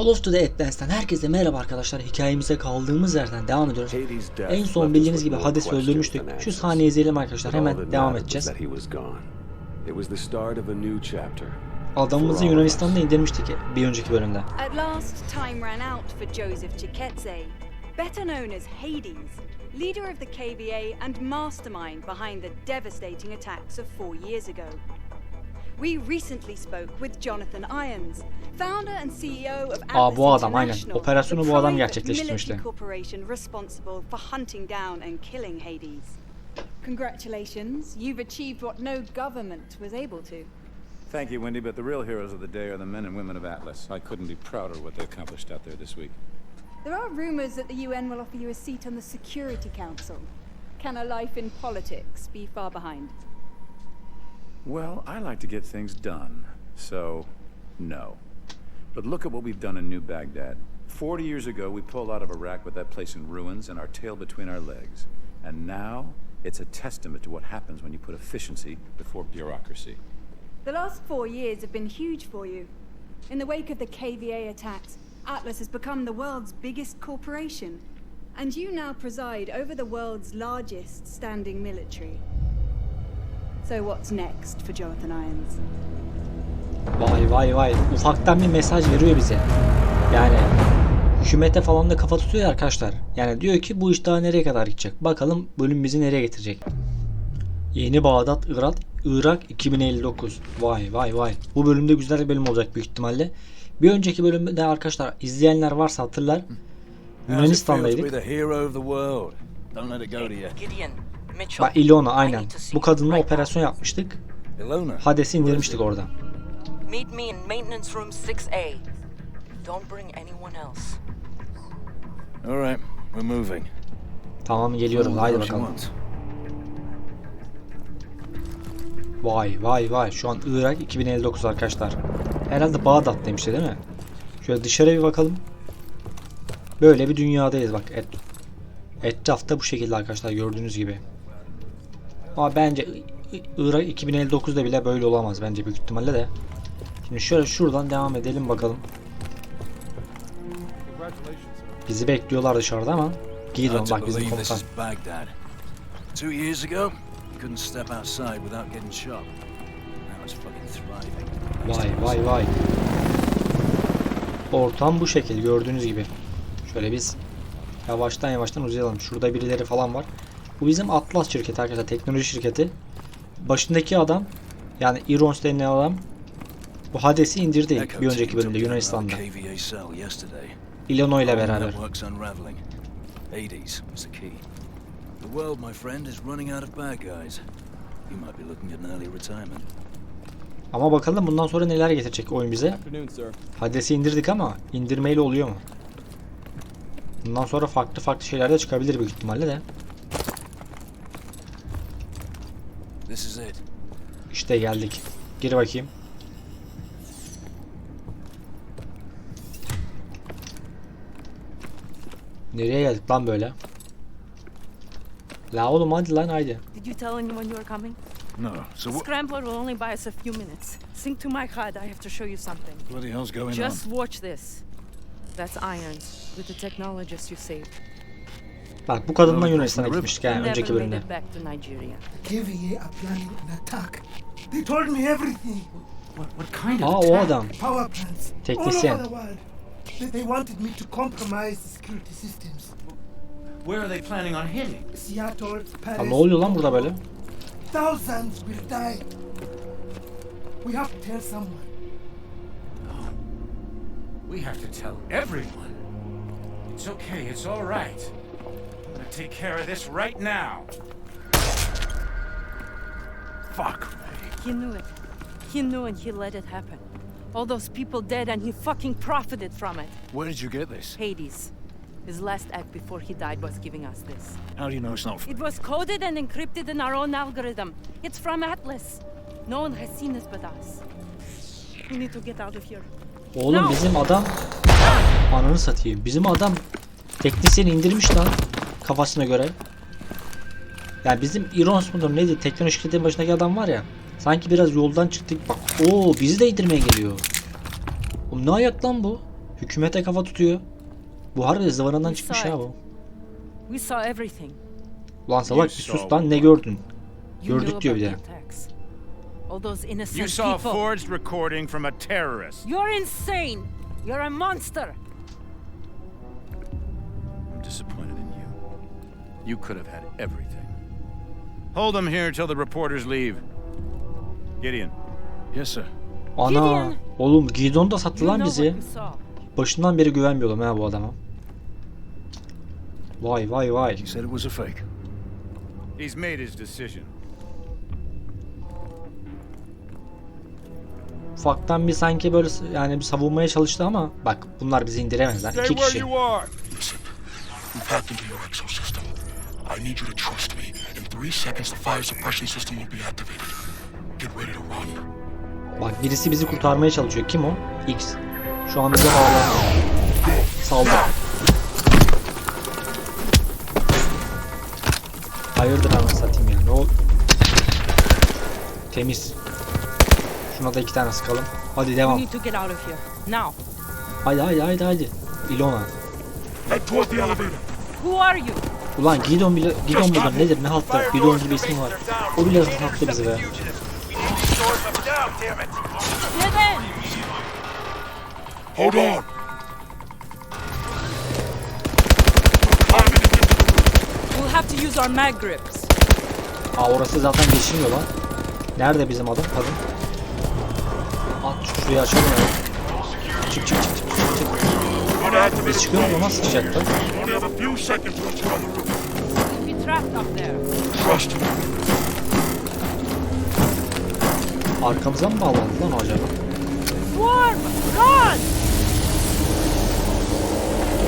Call of Duty Advance'den herkese merhaba arkadaşlar. Hikayemize kaldığımız yerden devam ediyoruz. En son bildiğiniz gibi Hades'i öldürmüştük. Şu sahneyi izleyelim arkadaşlar. Hemen devam edeceğiz. Adamımızı Yunanistan'da indirmiştik bir önceki bölümde. At last, time ran out for Joseph Chiketse, better known as Hades, leader of the KVA and mastermind behind the devastating attacks of four years ago. We recently spoke with Jonathan Irons, founder and CEO of Aa, Atlas bu adam, aynen. International, Operasyonu bu adam gerçekleştirmişti. corporation responsible for hunting down and killing Hades. Congratulations, you've achieved what no government was able to. Thank you, Wendy, but the real heroes of the day are the men and women of Atlas. I couldn't be prouder of what they accomplished out there this week. There are rumors that the UN will offer you a seat on the Security Council. Can a life in politics be far behind? Well, I like to get things done, so no. But look at what we've done in New Baghdad. Forty years ago, we pulled out of Iraq with that place in ruins and our tail between our legs. And now, it's a testament to what happens when you put efficiency before bureaucracy. The last four years have been huge for you. In the wake of the KVA attacks, Atlas has become the world's biggest corporation. And you now preside over the world's largest standing military. So what's next for Jonathan Irons? Vay vay vay. Ufaktan bir mesaj veriyor bize. Yani hükümete falan da kafa tutuyor ya arkadaşlar. Yani diyor ki bu iş daha nereye kadar gidecek? Bakalım bölüm bizi nereye getirecek? Yeni Bağdat, Irak, Irak 2059. Vay vay vay. Bu bölümde güzel bir bölüm olacak büyük ihtimalle. Bir önceki bölümde arkadaşlar izleyenler varsa hatırlar. Yunanistan'daydık. Gideon. Bak Ilona aynen. Bu kadınla operasyon yapmıştık. Hades'i indirmiştik orada. Meet me in maintenance room 6A. Don't bring anyone else. All right, we're moving. Tamam geliyorum. Haydi bakalım. Vay vay vay. Şu an Irak 2059 arkadaşlar. Herhalde Bağdat demişti değil mi? Şöyle dışarı bir bakalım. Böyle bir dünyadayız bak. Et, etrafta bu şekilde arkadaşlar gördüğünüz gibi. Ama bence Irak 2059'da bile böyle olamaz bence büyük ihtimalle de. Şimdi şöyle şuradan devam edelim bakalım. Bizi bekliyorlar dışarıda ama. To bak bizim komutan. Two years ago, couldn't step outside without getting shot. Now it's fucking thriving. Vay vay vay. Ortam bu şekil gördüğünüz gibi. Şöyle biz yavaştan yavaştan uzayalım. Şurada birileri falan var. Bu bizim Atlas şirketi arkadaşlar. Teknoloji şirketi. Başındaki adam yani Irons denilen adam bu Hades'i indirdi bir önceki bölümde Yunanistan'da. Illinois ile beraber. The world, my friend, is running out of bad guys. You might be looking at an early retirement. Ama bakalım bundan sonra neler getirecek oyun bize. Hades'i indirdik ama indirmeyle oluyor mu? Bundan sonra farklı farklı şeyler de çıkabilir büyük ihtimalle de. This is it. İşte geldik. Gir bakayım. Nereye geldik lan böyle? La oğlum hadi lan haydi. Did you tell anyone you were coming? No. So what Scrambler will only buy us a few minutes. Sync to my HUD. I have to show you something. bloody hell's going Just on? watch this. That's Irons with the technologist you saved. Bak bu kadınla Yunanistan'a gitmiştik yani önceki bölümde. Aa o adam. World. They, wanted me to compromise the security systems. Where are they planning on hitting? Seattle, Paris. ne oluyor lan burada böyle? Thousands will die. We have to tell someone. We have to tell everyone. It's okay, it's all right. Take care of this right now. Fuck. He knew it. He knew and he let it happen. All those people dead and he fucking profited from it. Where did you get this? Hades. His last act before he died was giving us this. How do you know it's not? It was coded and encrypted in our own algorithm. It's from Atlas. No one has seen this but us. We need to get out of here. Oğlum No. bizim adam ananı satayım. Bizim adam teknisyeni indirmiş lan kafasına göre. Yani bizim Irons mudur neydi teknoloji şirketinin başındaki adam var ya. Sanki biraz yoldan çıktık. Bak o bizi de indirmeye geliyor. Oğlum ne ayak lan bu? Hükümete kafa tutuyor. Bu harbi zıvanadan çıkmış ya bu. We saw everything. Ulan salak bir sus lan ne gördün? Gördük diyor bir de. All those innocent You saw a people. forged recording from a terrorist. You're insane. You're a monster. I'm disappointed. You could have had everything. Hold them here till the reporters leave. Gideon, Yes, sir. Ana Gideon. oğlum Gidon da sattı You lan bizi. Başından beri güvenmiyordum ha bu adama. Vay vay vay. He said it was a fake. he's made his decision. Ufaktan bir sanki böyle yani bir savunmaya çalıştı ama bak bunlar bizi indiremezler. İki kişi. are. Listen, we've hacked into your exosystem. I need you to trust me. In three seconds, the fire suppression system will be activated. Get ready to run. Bak birisi bizi kurtarmaya çalışıyor. Kim o? X. Şu an bize bağlanıyor. Saldı. Hayırdır anasını satayım ya. Ne ol? Temiz. Şuna da iki tane sıkalım. Hadi We devam. need to get out of here. Now. Haydi haydi haydi haydi. Ilona. Head toward the elevator. Who are you? Ulan Gidon bile Gidon mudur nedir ne halttı? Gidon gibi ismi var. O bile sattı bizi be. Hold on. We'll have to use our mag grips. Aa orası zaten geçilmiyor lan. Nerede bizim adam? Kadın. At şurayı açalım ya. Çık çık çık çık çık. Biz çıkıyor mu? Nasıl çıkacaktı? Only have a few seconds once you're on the roof. We'll be trapped up there. Trust me. Arkamıza mı bağlandı lan o acaba? Swarm! Run!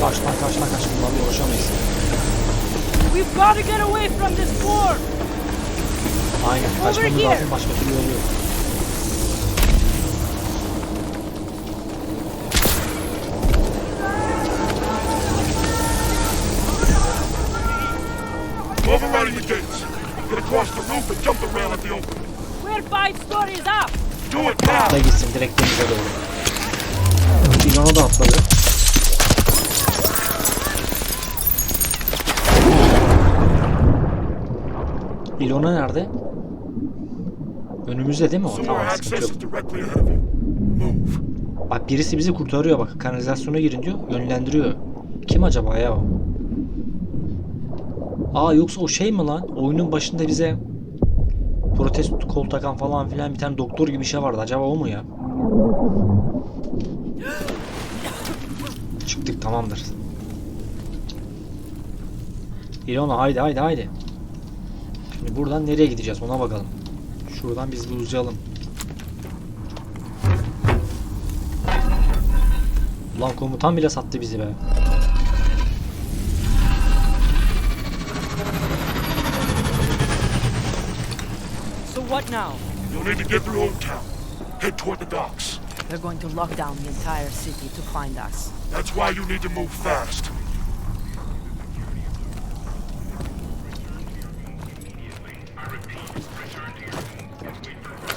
Kaç lan kaç lan kaç. Bunlarla uğraşamayız. We've got to get away from this swarm! Aynen. Kaçmamız here. lazım. Başka türlü yolu yok. Da gitsin direkt denize doğru. Ilona da atladı. Ilona nerede? Önümüzde değil mi o? Tamam sıkıntı yok. Bak birisi bizi kurtarıyor bak. Kanalizasyona girin diyor. Yönlendiriyor. Kim acaba ya o? Aa yoksa o şey mi lan? Oyunun başında bize protest kol takan falan filan bir tane doktor gibi bir şey vardı. Acaba o mu ya? Çıktık tamamdır. İlona haydi haydi haydi. Şimdi buradan nereye gideceğiz ona bakalım. Şuradan biz bir uzayalım. Ulan komutan bile sattı bizi be. What now? You'll need to get through Old Town. Head toward the docks. They're going to lock down the entire city to find us. That's why you need to move fast.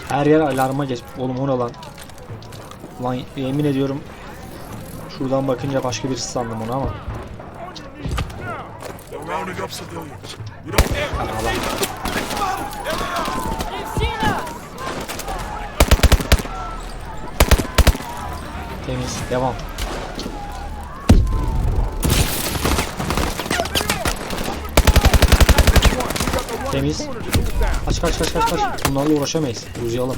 Her yer alarma geç. Oğlum o ne lan? Lan yemin ediyorum şuradan bakınca başka birisi sandım onu ama. They're rounding up civilians. We don't They've seen us! Temiz. Devam. Temiz. Kaç kaç kaç kaç kaç. Bunlarla uğraşamayız. Uzayalım.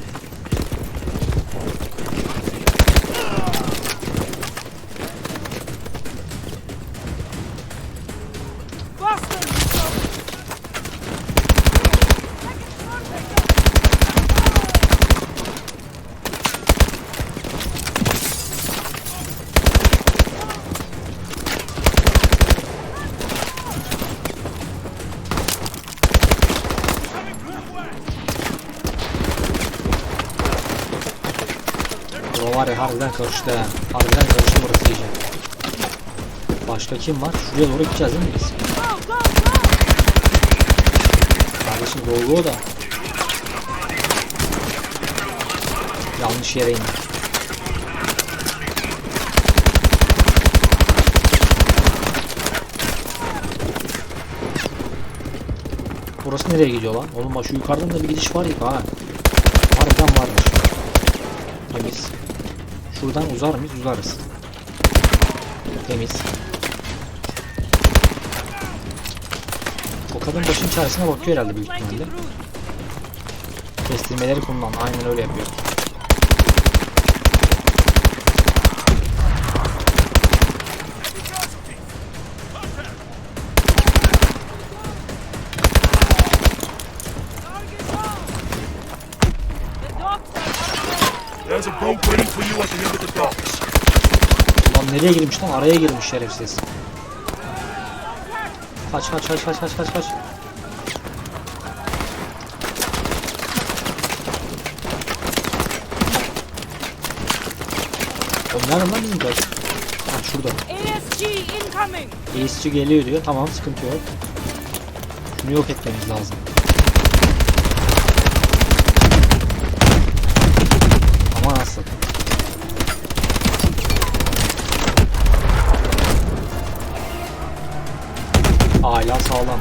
var ya harbiden karıştı ha. Harbiden karıştı burası iyice. Başka kim var? Şuraya doğru gideceğiz değil mi biz? Kardeşim dolgu o da. Yanlış yere indik. Burası nereye gidiyor lan? Oğlum bak yukarıdan da bir gidiş var ya ha. Şuradan uzar mıyız? Uzarız. Temiz. O kadın başın çaresine bakıyor herhalde büyük ihtimalle. Kestirmeleri kullan. Aynen öyle yapıyor. Nereye girmiş lan? Araya girmiş şerefsiz. Kaç kaç kaç kaç kaç kaç kaç. Nerede lan bizim kaç? Ha şurada. ASG incoming! ESC geliyor diyor. Tamam sıkıntı yok. Şunu yok etmemiz lazım. Ama nasıl? Sağlam.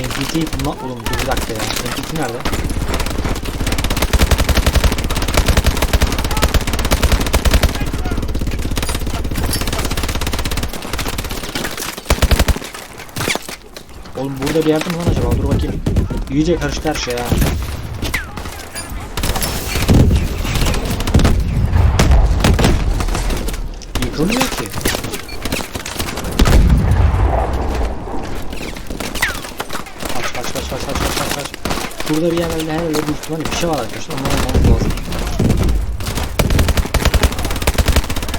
NPT'yi kullan... Oğlum bir dakika ya. NPT nerede? Oğlum burada bir yerde mi lan acaba? Dur bakayım. İyice karıştı her şey ha. Yıkılmıyor ki. Kaç kaç kaç kaç kaç kaç kaç. Şurada bir her yerde büyük ihtimalle bir şey var arkadaşlar. Onları almamız lazım.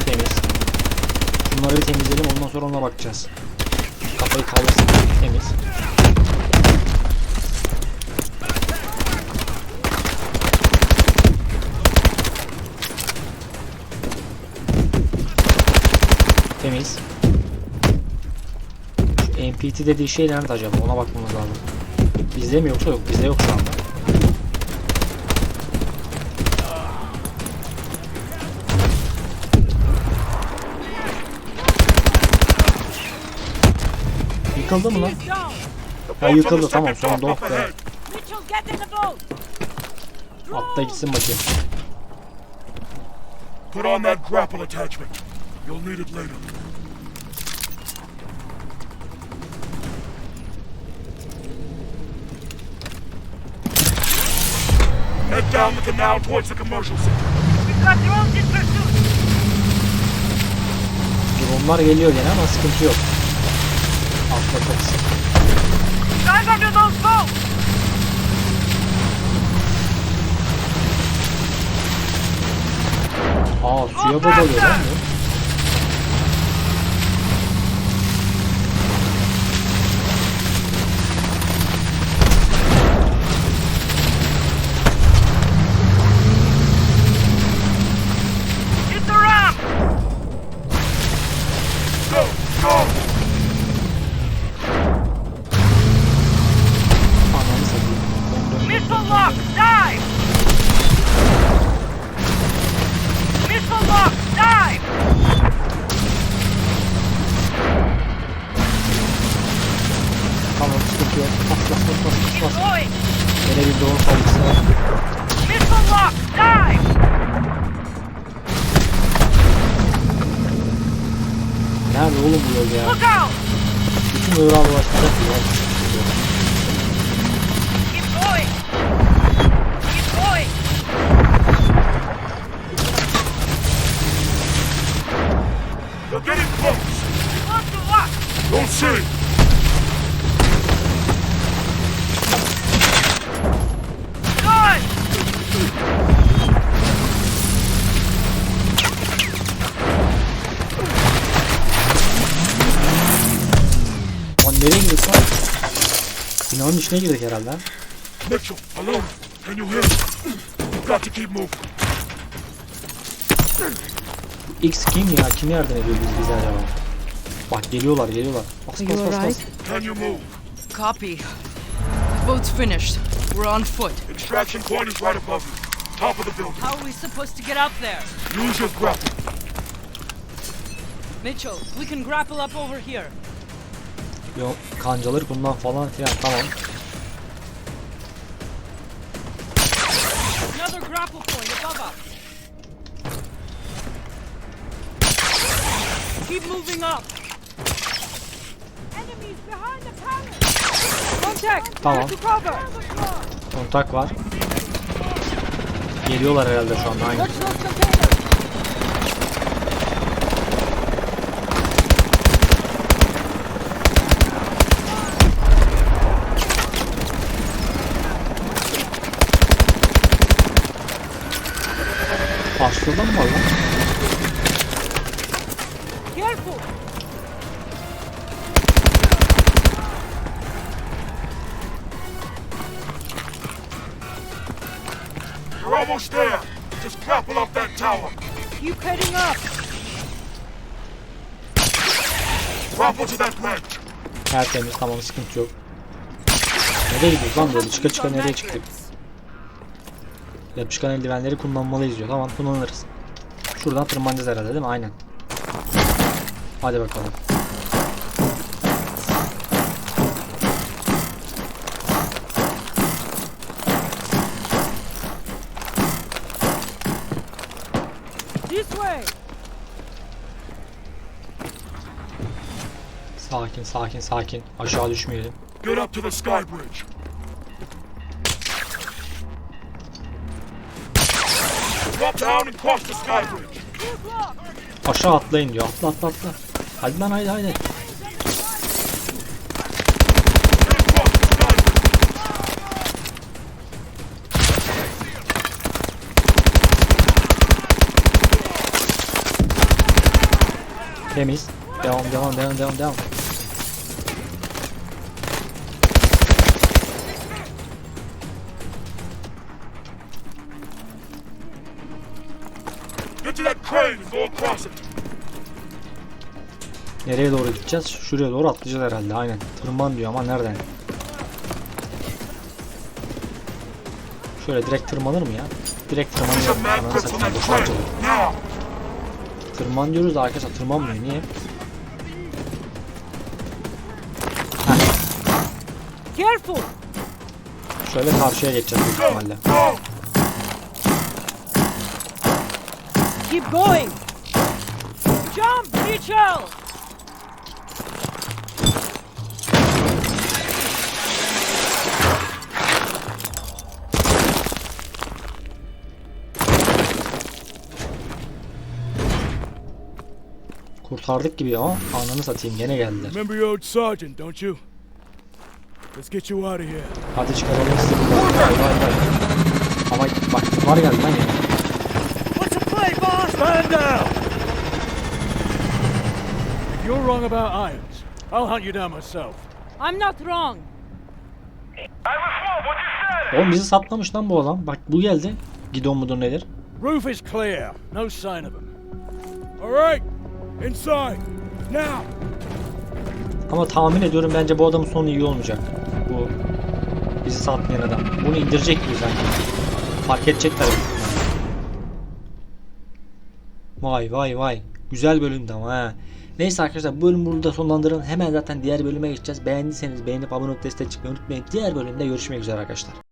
Temiz. Bunları bir temizleyelim ondan sonra ona bakacağız. Kafayı kaldırsın. Temiz. Şu MPT dediği şey nerede acaba? Ona bakmamız lazım. Bizde mi yoksa yok? Bizde yok şu anda. Yıkıldı mı lan? On yıkıldı tamam sonunda dock oh! Atla gitsin bakayım. Put on that grapple attachment. You'll need it later. Head down the canal towards the commercial center. İn pursuit! Dronlar geliyor gene ama sıkıntı yok. Atlatırız. Dive under those boats! Aa suya bodalıyor lan bu. İçine girdik herhalde. Mitchell, alone. Can you hear me? You've got to keep moving. X kim ya? Kim yardım ediyor biz bize acaba? Bak geliyorlar geliyorlar. Bas bas bas bas. Can you move? Copy. Boat's finished. We're on foot. Extraction point is right above you. Top of the building. How are we supposed to get up there? Use your grapple. Mitchell, we can grapple up over here. Yok kancaları bundan falan filan tamam. Grapple point above us. Keep moving up. Enemies behind the palace. Contact. Tamam. To cover. Kontak var. Geliyorlar herhalde şu anda aynı. Mı var lan? Careful. You're almost there. Just grapple up that tower. Keep heading up. Grapple to that ledge. Tertemiz tamam sıkıntı yok. Nereye gidiyoruz lan böyle çıka çıka nereye çıktık? Yapışkan eldivenleri kullanmalıyız diyor. Tamam kullanırız. Şuradan tırmanacağız herhalde değil mi? Aynen. Hadi bakalım. This way. Sakin sakin sakin. Aşağı düşmeyelim. Get up to the sky bridge. Aşağı atlayın diyor. Atla atla atla. Hadi lan haydi haydi. Temiz. Devam devam devam devam devam. Get to that crane and go across it. Nereye doğru gideceğiz? Şuraya doğru atlayacağız herhalde. Aynen. Tırman diyor ama nereden? Şöyle direkt tırmanır mı ya? Direkt tırmanıyor. Tırman diyoruz da arkadaşlar tırmanmıyor. Niye? Careful. Şöyle karşıya geçeceğiz büyük Go. ihtimalle. Keep going. Jump, Mitchell. Kurtardık gibi ama ananı satayım gene geldiler. Remember your old sergeant, don't you? Let's get you out of here. Hadi çıkaralım sizi buradan. Vay vay vay. Ama bak bunlar geldi lan yine. Down! If you're wrong about irons, I'll hunt you down myself. I'm not wrong. Oğlum bizi saplamış lan bu adam. Bak bu geldi. Gidon mudur nedir? Roof is clear. No sign of him. All right, inside. Now. Ama tahmin ediyorum bence bu adamın sonu iyi olmayacak. Bu bizi satmayan adam. Bunu indirecek gibi sanki. Fark edecekler. Vay vay vay. Güzel bölümdü ama ha. Neyse arkadaşlar bu bölümü burada sonlandırın. Hemen zaten diğer bölüme geçeceğiz. Beğendiyseniz beğenip abone olup destek çıkmayı unutmayın. Diğer bölümde görüşmek üzere arkadaşlar.